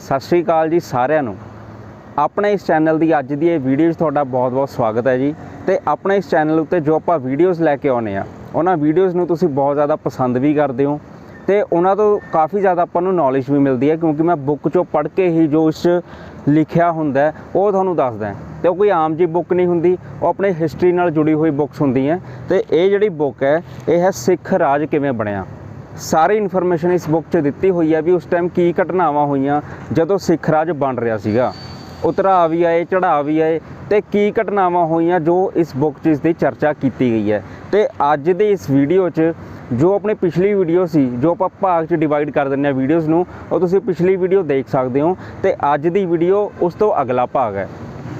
ਸਤਿ ਸ਼੍ਰੀ ਅਕਾਲ ਜੀ ਸਾਰਿਆਂ ਨੂੰ। ਆਪਣੇ ਇਸ ਚੈਨਲ ਦੀ ਅੱਜ ਦੀ ਇਹ ਵੀਡੀਓ 'ਚ ਤੁਹਾਡਾ ਬਹੁਤ-ਬਹੁਤ ਸਵਾਗਤ ਹੈ ਜੀ। ਤੇ ਆਪਣੇ ਇਸ ਚੈਨਲ ਉੱਤੇ ਜੋ ਆਪਾਂ ਵੀਡੀਓਜ਼ ਲੈ ਕੇ ਆਉਨੇ ਆ, ਉਹਨਾਂ ਵੀਡੀਓਜ਼ ਨੂੰ ਤੁਸੀਂ ਬਹੁਤ ਜ਼ਿਆਦਾ ਪਸੰਦ ਵੀ ਕਰਦੇ ਹੋ ਤੇ ਉਹਨਾਂ ਤੋਂ ਕਾਫੀ ਜ਼ਿਆਦਾ ਆਪਾਂ ਨੂੰ ਨੌਲੇਜ ਵੀ ਮਿਲਦੀ ਹੈ ਕਿਉਂਕਿ ਮੈਂ ਬੁੱਕ 'ਚੋਂ ਪੜ੍ਹ ਕੇ ਹੀ ਜੋ ਇਸ 'ਚ ਲਿਖਿਆ ਹੁੰਦਾ ਉਹ ਤੁਹਾਨੂੰ ਦੱਸਦਾ ਹੈ। ਤੇ ਉਹ ਕੋਈ ਆਮ ਜੀ ਬੁੱਕ ਨਹੀਂ ਹੁੰਦੀ, ਉਹ ਆਪਣੇ ਹਿਸਟਰੀ ਨਾਲ ਜੁੜੀ ਹੋਈ ਬੁੱਕਸ ਹੁੰਦੀਆਂ ਤੇ ਇਹ ਜਿਹੜੀ ਬੁੱਕ ਹੈ, ਇਹ ਹੈ ਸਿੱਖ ਰਾਜ ਕਿਵੇਂ ਬਣਿਆ? ਸਾਰੀ ਇਨਫੋਰਮੇਸ਼ਨ ਇਸ ਬੁੱਕ 'ਚ ਦਿੱਤੀ ਹੋਈ ਹੈ ਵੀ ਉਸ ਟਾਈਮ ਕੀ ਘਟਨਾਵਾਂ ਹੋਈਆਂ, ਜਦੋਂ ਸਿੱਖ ਰਾਜ ਬਣ ਰਿਹਾ ਸੀਗਾ। ਉਤਰਾਅ ਵੀ ਆਏ ਚੜ੍ਹਾਅ ਵੀ ਆਏ ਤੇ ਕੀ ਘਟਨਾਵਾਂ ਹੋਈਆਂ ਜੋ ਇਸ ਬੁੱਕ 'ਚ ਇਸ ਦੀ ਚਰਚਾ ਕੀਤੀ ਗਈ ਹੈ। ਤੇ ਅੱਜ ਦੀ ਇਸ ਵੀਡੀਓ 'ਚ ਜੋ ਆਪਣੀ ਪਿਛਲੀ ਵੀਡੀਓ ਸੀ, ਜੋ ਆਪਾਂ ਭਾਗ 'ਚ ਡਿਵਾਈਡ ਕਰ ਦਿੰਦੇ ਆ ਵੀਡੀਓਜ਼ ਨੂੰ, ਉਹ ਤੁਸੀਂ ਪਿਛਲੀ ਵੀਡੀਓ ਦੇਖ ਸਕਦੇ ਹੋ ਤੇ ਅੱਜ ਦੀ ਵੀਡੀਓ ਉਸ ਤੋਂ ਅਗਲਾ ਭਾਗ ਹੈ।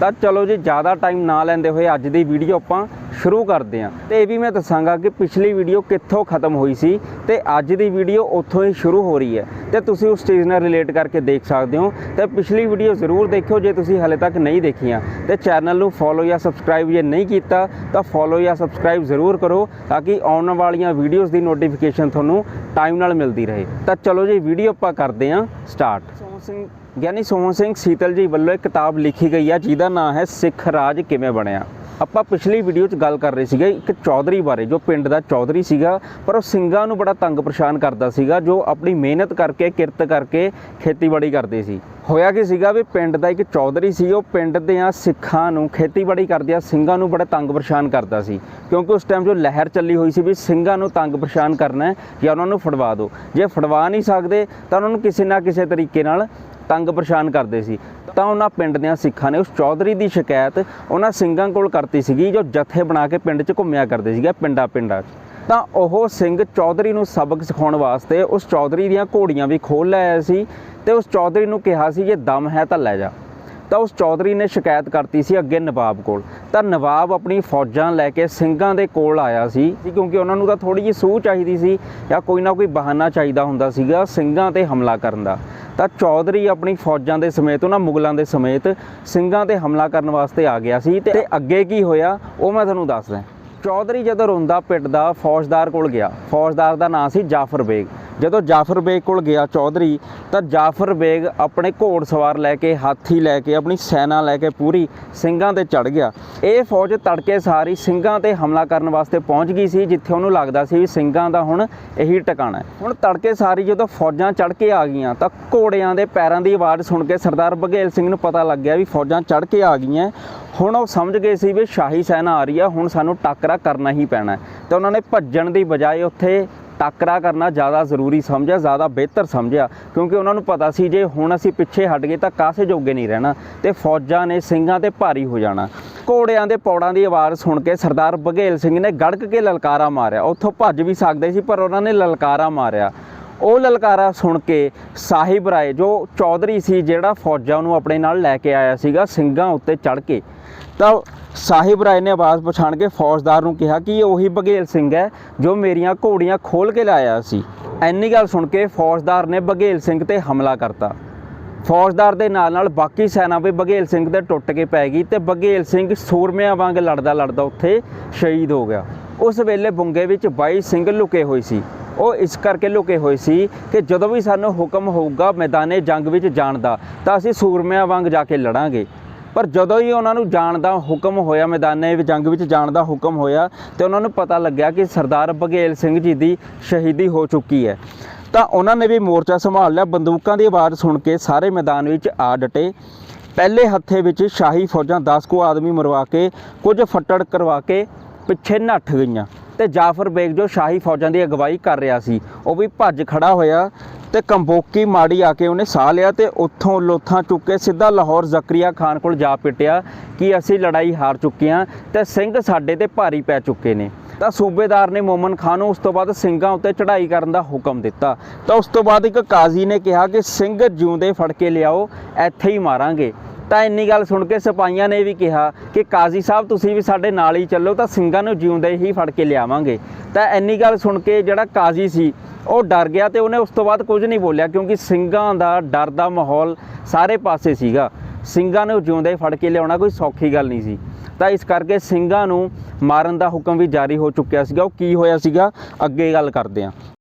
ਤਾਂ ਚਲੋ ਜੀ, ਜ਼ਿਆਦਾ ਟਾਈਮ ਨਾ ਲੈਂਦੇ ਹੋਏ ਅੱਜ ਦੀ ਵੀਡੀਓ ਆਪਾਂ ਸ਼ੁਰੂ ਕਰਦੇ ਹਾਂ। ਤੇ ਇਹ ਵੀ ਮੈਂ ਦੱਸਾਂਗਾ ਕਿ ਪਿਛਲੀ ਵੀਡੀਓ ਕਿੱਥੋਂ ਖਤਮ ਹੋਈ ਸੀ ਤੇ ਅੱਜ ਦੀ ਵੀਡੀਓ ਉੱਥੋਂ ਹੀ ਸ਼ੁਰੂ ਹੋ ਰਹੀ ਹੈ। ਤੇ ਤੁਸੀਂ ਉਸ ਚੀਜ਼ ਨਾਲ ਰਿਲੇਟ ਕਰਕੇ ਦੇਖ ਸਕਦੇ ਹੋ। ਤੇ ਪਿਛਲੀ ਵੀਡੀਓ ਜ਼ਰੂਰ ਦੇਖਿਓ ਜੇ ਤੁਸੀਂ ਹਲੇ ਤੱਕ ਨਹੀਂ ਦੇਖੀਆਂ। ਤੇ ਚੈਨਲ ਨੂੰ ਫੋਲੋ ਜਾਂ ਸਬਸਕ੍ਰਾਈਬ ਜੇ ਨਹੀਂ ਕੀਤਾ ਤਾਂ ਫੋਲੋ ਜਾਂ ਸਬਸਕ੍ਰਾਈਬ ਜ਼ਰੂਰ ਕਰੋ ਤਾਂ ਕਿ ਆਉਣ ਵਾਲੀਆਂ ਵੀਡੀਓਜ਼ ਦੀ ਨੋਟੀਫਿਕੇਸ਼ਨ ਤੁਹਾਨੂੰ ਟਾਈਮ ਨਾਲ ਮਿਲਦੀ ਰਹੇ। ਤਾਂ ਚਲੋ ਜੀ ਵੀਡੀਓ ਆਪਾਂ ਕਰਦੇ ਹਾਂ ਸਟਾਰਟ ਸੋਹਣ ਸਿੰਘ ਗਿਆਨੀ ਸੋਹਣ ਸਿੰਘ ਸੀਤਲ ਜੀ ਵੱਲੋਂ ਇੱਕ ਕਿਤਾਬ ਲਿਖੀ ਗਈ ਹੈ ਜਿਹਦਾ ਨਾਮ ਹੈ ਸਿੱਖ ਰਾਜ ਕਿਵੇਂ ਬਣਿਆ? ਆਪਾਂ ਪਿਛਲੀ ਵੀਡੀਓ 'ਚ ਗੱਲ ਕਰ ਰਹੇ ਸੀਗੇ ਇੱਕ ਚੌਧਰੀ ਬਾਰੇ, ਜੋ ਪਿੰਡ ਦਾ ਚੌਧਰੀ ਸੀਗਾ, ਪਰ ਉਹ ਸਿੰਘਾਂ ਨੂੰ ਬੜਾ ਤੰਗ ਪਰੇਸ਼ਾਨ ਕਰਦਾ ਸੀਗਾ, ਜੋ ਆਪਣੀ ਮਿਹਨਤ ਕਰਕੇ, ਕਿਰਤ ਕਰਕੇ ਖੇਤੀਬਾੜੀ ਕਰਦੇ ਸੀ। ਹੋਇਆ ਕੀ ਸੀਗਾ ਵੀ ਪਿੰਡ ਦਾ ਇੱਕ ਚੌਧਰੀ ਸੀ, ਉਹ ਪਿੰਡ ਦਿਆਂ ਸਿੱਖਾਂ ਨੂੰ, ਖੇਤੀਬਾੜੀ ਕਰਦਿਆਂ ਸਿੰਘਾਂ ਨੂੰ ਬੜਾ ਤੰਗ ਪਰੇਸ਼ਾਨ ਕਰਦਾ ਸੀ। ਕਿਉਂਕਿ ਉਸ ਟਾਈਮ ਜੋ ਲਹਿਰ ਚੱਲੀ ਹੋਈ ਸੀ ਵੀ ਸਿੰਘਾਂ ਨੂੰ ਤੰਗ ਪਰੇਸ਼ਾਨ ਕਰਨਾ ਹੈ, ਜਾਂ ਉਹਨਾਂ ਨੂੰ ਫੜਵਾ ਦਿਓ ਜੇ ਫੜਵਾ ਨਹੀਂ ਸਕਦੇ, ਤਾਂ ਉਹਨਾਂ ਨੂੰ ਕਿਸੇ ਨਾ ਕਿਸੇ ਤਰੀਕੇ ਨਾਲ ਤੰਗ ਪਰੇਸ਼ਾਨ ਕਰਦੇ ਸੀ। ਤਾਂ ਉਹਨਾਂ ਪਿੰਡ ਦਿਆਂ ਸਿੱਖਾਂ ਨੇ ਉਸ ਚੌਧਰੀ ਦੀ ਸ਼ਿਕਾਇਤ ਉਹਨਾਂ ਸਿੰਘਾਂ ਕੋਲ ਕਰਤੀ ਸੀਗੀ, ਜੋ ਜਥੇ ਬਣਾ ਕੇ ਪਿੰਡ 'ਚ ਘੁੰਮਿਆ ਕਰਦੇ ਸੀਗੇ, ਪਿੰਡਾਂ ਪਿੰਡਾਂ 'ਚ। ਤਾਂ ਉਹ ਸਿੰਘ ਚੌਧਰੀ ਨੂੰ ਸਬਕ ਸਿਖਾਉਣ ਵਾਸਤੇ ਉਸ ਚੌਧਰੀ ਦੀਆਂ ਘੋੜੀਆਂ ਵੀ ਖੋਲ ਲਿਆਇਆ ਸੀ ਤੇ ਉਸ ਚੌਧਰੀ ਨੂੰ ਕਿਹਾ ਸੀ, ਜੇ ਦਮ ਹੈ ਤਾਂ ਲੈ ਜਾ। ਤਾਂ ਉਸ ਚੌਧਰੀ ਨੇ ਸ਼ਿਕਾਇਤ ਕਰਤੀ ਸੀ ਅੱਗੇ ਨਵਾਬ ਕੋਲ। ਤਾਂ ਨਵਾਬ ਆਪਣੀ ਫੌਜਾਂ ਲੈ ਕੇ ਸਿੰਘਾਂ ਦੇ ਕੋਲ ਆਇਆ ਸੀ ਕਿਉਂਕਿ ਉਹਨਾਂ ਨੂੰ ਤਾਂ ਥੋੜੀ ਜਿਹੀ ਸੂਹ ਚਾਹੀਦੀ ਸੀ ਜਾਂ ਕੋਈ ਨਾ ਕੋਈ ਬਹਾਨਾ ਚਾਹੀਦਾ ਹੁੰਦਾ ਸੀਗਾ ਸਿੰਘਾਂ ਤੇ ਹਮਲਾ ਕਰਨ ਦਾ। ਤਾਂ ਚੌਧਰੀ ਆਪਣੀ ਫੌਜਾਂ ਦੇ ਸਮੇਤ, ਉਹਨਾਂ ਮੁਗਲਾਂ ਦੇ ਸਮੇਤ ਸਿੰਘਾਂ ਤੇ ਹਮਲਾ ਕਰਨ ਵਾਸਤੇ ਆ ਗਿਆ ਸੀ ਤੇ ਅੱਗੇ ਕੀ ਹੋਇਆ, ਉਹ ਮੈਂ ਤੁਹਾਨੂੰ ਦੱਸਦਾ। ਚੌਧਰੀ ਜਦੋਂ ਰੋਂਦਾ ਪਿੱਟਦਾ ਫੌਜਦਾਰ ਕੋਲ ਗਿਆ। ਫੌਜਦਾਰ ਦਾ ਨਾਂ ਸੀ ਜਾਫਰ ਬੇਗ। ਜਦੋਂ ਜਾਫਰ ਬੇਗ ਕੋਲ ਗਿਆ ਚੌਧਰੀ, ਤਾਂ ਜਾਫਰ ਬੇਗ ਆਪਣੇ ਘੋੜ ਸਵਾਰ ਲੈ ਕੇ, ਹਾਥੀ ਲੈ ਕੇ, ਆਪਣੀ ਸੈਨਾ ਲੈ ਕੇ ਪੂਰੀ ਸਿੰਘਾਂ ਤੇ ਚੜ ਗਿਆ। ਇਹ ਫੌਜ ਤੜਕੇ ਸਾਰੀ ਸਿੰਘਾਂ ਤੇ ਹਮਲਾ ਕਰਨ ਵਾਸਤੇ ਪਹੁੰਚ ਗਈ ਸੀ, ਜਿੱਥੇ ਉਹਨੂੰ ਲੱਗਦਾ ਸੀ ਵੀ ਸਿੰਘਾਂ ਦਾ ਹੁਣ ਇਹੀ ਟਿਕਾਣਾ ਹੈ। ਹੁਣ ਤੜਕੇ ਸਾਰੀ ਜਦੋਂ ਫੌਜਾਂ ਚੜ ਕੇ ਆ ਗਈਆਂ, ਤਾਂ ਘੋੜਿਆਂ ਦੇ ਪੈਰਾਂ ਦੀ ਆਵਾਜ਼ ਸੁਣ ਕੇ ਸਰਦਾਰ ਬਘੇਲ ਸਿੰਘ ਨੂੰ ਪਤਾ ਲੱਗ ਗਿਆ ਵੀ ਫੌਜਾਂ ਚੜ ਕੇ ਆ ਗਈਆਂ ਹੁਣ ਉਹ ਸਮਝ ਗਏ ਸੀ ਵੀ ਸ਼ਾਹੀ ਸੈਨਾ ਆ ਰਹੀ ਆ ਹੁਣ ਸਾਨੂੰ ਟੱਕਰਾ ਕਰਨਾ ਹੀ ਪੈਣਾ ਹੈ। ਤੇ ਉਹਨਾਂ ਨੇ ਭੱਜਣ ਦੀ ਬਜਾਏ ਉੱਥੇ ਟਾਕਰਾ ਕਰਨਾ ਜ਼ਿਆਦਾ ਜ਼ਰੂਰੀ ਸਮਝਿਆ, ਜ਼ਿਆਦਾ ਬਿਹਤਰ ਸਮਝਿਆ, ਕਿਉਂਕਿ ਉਹਨਾਂ ਨੂੰ ਪਤਾ ਸੀ ਜੇ ਹੁਣ ਅਸੀਂ ਪਿੱਛੇ ਹਟ ਗਏ ਤਾਂ ਕਾਸੇ ਜੋਗੇ ਨਹੀਂ ਰਹਿਣਾ ਤੇ ਫੌਜਾਂ ਨੇ ਸਿੰਘਾਂ ਤੇ ਭਾਰੀ ਹੋ ਜਾਣਾ। ਘੋੜਿਆਂ ਦੇ ਪੌੜਾਂ ਦੀ ਆਵਾਜ਼ ਸੁਣ ਕੇ ਸਰਦਾਰ ਬਘੇਲ ਸਿੰਘ ਨੇ ਗੜਕ ਕੇ ਲਲਕਾਰਾ ਮਾਰਿਆ। ਉੱਥੋਂ ਭੱਜ ਵੀ ਸਕਦੇ ਸੀ, ਪਰ ਉਹਨਾਂ ਨੇ ਲਲਕਾਰਾ ਮਾਰਿਆ। ਉਹ ਲਲਕਾਰਾ ਸੁਣ ਕੇ ਸਾਹਿਬ ਰਾਏ, ਜੋ ਚੌਧਰੀ ਸੀ ਜਿਹੜਾ ਫੌਜਾਂ ਨੂੰ ਆਪਣੇ ਨਾਲ ਲੈ ਕੇ ਆਇਆ ਸੀਗਾ, ਸਿੰਘਾਂ ਉੱਤੇ ਚੜ ਕੇ ਤਾਂ ਸਾਹਿਬ ਰਾਏ ਨੇ ਆਵਾਜ਼ ਪਛਾਣ ਕੇ ਫੌਜਦਾਰ ਨੂੰ ਕਿਹਾ ਕਿ ਇਹ ਉਹੀ ਬਘੇਲ ਸਿੰਘ ਹੈ ਜੋ ਮੇਰੀਆਂ ਘੋੜੀਆਂ ਖੋਲ ਕੇ ਲਾਇਆ ਸੀ। ਐਨੀ ਗੱਲ ਸੁਣ ਕੇ ਫੌਜਦਾਰ ਨੇ ਬਘੇਲ ਸਿੰਘ ਤੇ ਹਮਲਾ ਕਰਤਾ। ਫੌਜਦਾਰ ਦੇ ਨਾਲ ਨਾਲ ਬਾਕੀ ਸੈਨਾ ਵੀ ਬਘੇਲ ਸਿੰਘ ਦੇ ਟੁੱਟ ਕੇ ਪੈ ਗਈ ਤੇ ਬਘੇਲ ਸਿੰਘ ਸੂਰਮਿਆਂ ਵਾਂਗ ਲੜਦਾ ਲੜਦਾ ਉੱਥੇ ਸ਼ਹੀਦ ਹੋ ਗਿਆ। ਉਸ ਵੇਲੇ ਬੁੰਗੇ ਵਿੱਚ 22 ਸਿੰਘ ਲੁਕੇ ਹੋਏ ਸੀ। ਉਹ ਇਸ ਕਰਕੇ ਲੁਕੇ ਹੋਏ ਸੀ ਕਿ ਜਦੋਂ ਵੀ ਸਾਨੂੰ ਹੁਕਮ ਹੋਊਗਾ ਮੈਦਾਨੇ ਜੰਗ ਵਿੱਚ ਜਾਣ ਦਾ ਤਾਂ ਅਸੀਂ ਸੂਰਮਿਆਂ ਵਾਂਗ ਜਾ ਕੇ ਲੜਾਂਗੇ। ਪਰ ਜਦੋਂ ਹੀ ਉਹਨਾਂ ਨੂੰ ਜਾਣ ਦਾ ਹੁਕਮ ਹੋਇਆ, ਮੈਦਾਨੇ ਵਿੱਚ, ਜੰਗ ਵਿੱਚ ਜਾਣ ਦਾ ਹੁਕਮ ਹੋਇਆ, ਤੇ ਉਹਨਾਂ ਨੂੰ ਪਤਾ ਲੱਗਿਆ ਕਿ ਸਰਦਾਰ ਬਘੇਲ ਸਿੰਘ ਜੀ ਦੀ ਸ਼ਹੀਦੀ ਹੋ ਚੁੱਕੀ ਹੈ। ਤਾਂ ਉਹਨਾਂ ਨੇ ਵੀ ਮੋਰਚਾ ਸੰਭਾਲ ਲਿਆ। ਬੰਦੂਕਾਂ ਦੀ ਆਵਾਜ਼ ਸੁਣ ਕੇ ਸਾਰੇ ਮੈਦਾਨ ਵਿੱਚ ਆ ਡਟੇ। ਪਹਿਲੇ ਹੱਥੇ ਵਿੱਚ ਸ਼ਾਹੀ ਫੌਜਾਂ 10 ਕੁ ਆਦਮੀ ਮਰਵਾ ਕੇ, ਕੁਝ ਫੱਟੜ ਕਰਵਾ ਕੇ ਪਿੱਛੇ ਨੱਠ ਗਈਆਂ। ਤੇ ਜਾਫਰ ਬੇਗ ਜੋ ਸ਼ਾਹੀ ਫੌਜਾਂ ਦੀ ਅਗਵਾਈ ਕਰ ਰਿਹਾ ਸੀ, ਉਹ ਵੀ ਭੱਜ ਖੜਾ ਹੋਇਆ। ਤੇ ਕੰਬੋਕੀ ਮਾੜੀ ਆ ਕੇ ਉਹਨੇ ਸਾਹ ਲਿਆ ਤੇ ਉੱਥੋਂ ਲੋਥਾਂ ਚੁੱਕ ਕੇ ਸਿੱਧਾ ਲਾਹੌਰ ਜ਼ਕਰੀਆ ਖਾਨ ਕੋਲ ਜਾ ਪਿੱਟਿਆ ਕਿ ਅਸੀਂ ਲੜਾਈ ਹਾਰ ਚੁੱਕੇ ਹਾਂ ਤੇ ਸਿੰਘ ਸਾਡੇ ਤੇ ਭਾਰੀ ਪੈ ਚੁੱਕੇ ਨੇ। ਤਾਂ ਸੂਬੇਦਾਰ ਨੇ ਮੋਮਨ ਖਾਨ ਨੂੰ ਉਸ ਤੋਂ ਬਾਅਦ ਸਿੰਘਾਂ ਉੱਤੇ ਚੜ੍ਹਾਈ ਕਰਨ ਦਾ ਹੁਕਮ ਦਿੱਤਾ। ਤਾਂ ਉਸ ਤੋਂ ਬਾਅਦ ਇੱਕ ਕਾਜ਼ੀ ਨੇ ਕਿਹਾ ਕਿ ਸਿੰਘ ਜਿਉਂਦੇ ਫੜ ਕੇ ਲਿਆਓ, ਇੱਥੇ ਹੀ ਮਾਰਾਂਗੇ। ਤਾਂ ਇੰਨੀ ਗੱਲ ਸੁਣ ਕੇ ਸਿਪਾਹੀਆਂ ਨੇ ਵੀ ਕਿਹਾ ਕਿ ਕਾਜ਼ੀ ਸਾਹਿਬ, ਤੁਸੀਂ ਵੀ ਸਾਡੇ ਨਾਲ ਹੀ ਚੱਲੋ, ਤਾਂ ਸਿੰਘਾਂ ਨੂੰ ਜਿਉਂਦੇ ਹੀ ਫੜ ਕੇ ਲਿਆਵਾਂਗੇ। ਤਾਂ ਇੰਨੀ ਗੱਲ ਸੁਣ ਕੇ ਜਿਹੜਾ ਕਾਜ਼ੀ ਸੀ, ਉਹ ਡਰ ਗਿਆ ਤੇ ਉਹਨੇ ਉਸ ਤੋਂ ਬਾਅਦ ਕੁਝ ਨਹੀਂ ਬੋਲਿਆ, ਕਿਉਂਕਿ ਸਿੰਘਾਂ ਦਾ ਡਰ ਦਾ ਮਾਹੌਲ ਸਾਰੇ ਪਾਸੇ ਸੀਗਾ। ਸਿੰਘਾਂ ਨੂੰ ਜਿਉਂਦੇ ਫੜ ਕੇ ਲਿਆਉਣਾ ਕੋਈ ਸੌਖੀ ਗੱਲ ਨਹੀਂ ਸੀ। ਤਾਂ ਇਸ ਕਰਕੇ ਸਿੰਘਾਂ ਨੂੰ ਮਾਰਨ ਦਾ ਹੁਕਮ ਵੀ ਜਾਰੀ ਹੋ ਚੁੱਕਿਆ ਸੀਗਾ। ਉਹ ਕੀ ਹੋਇਆ ਸੀਗਾ? ਅੱਗੇ ਗੱਲ ਕਰਦੇ ਹਾਂ।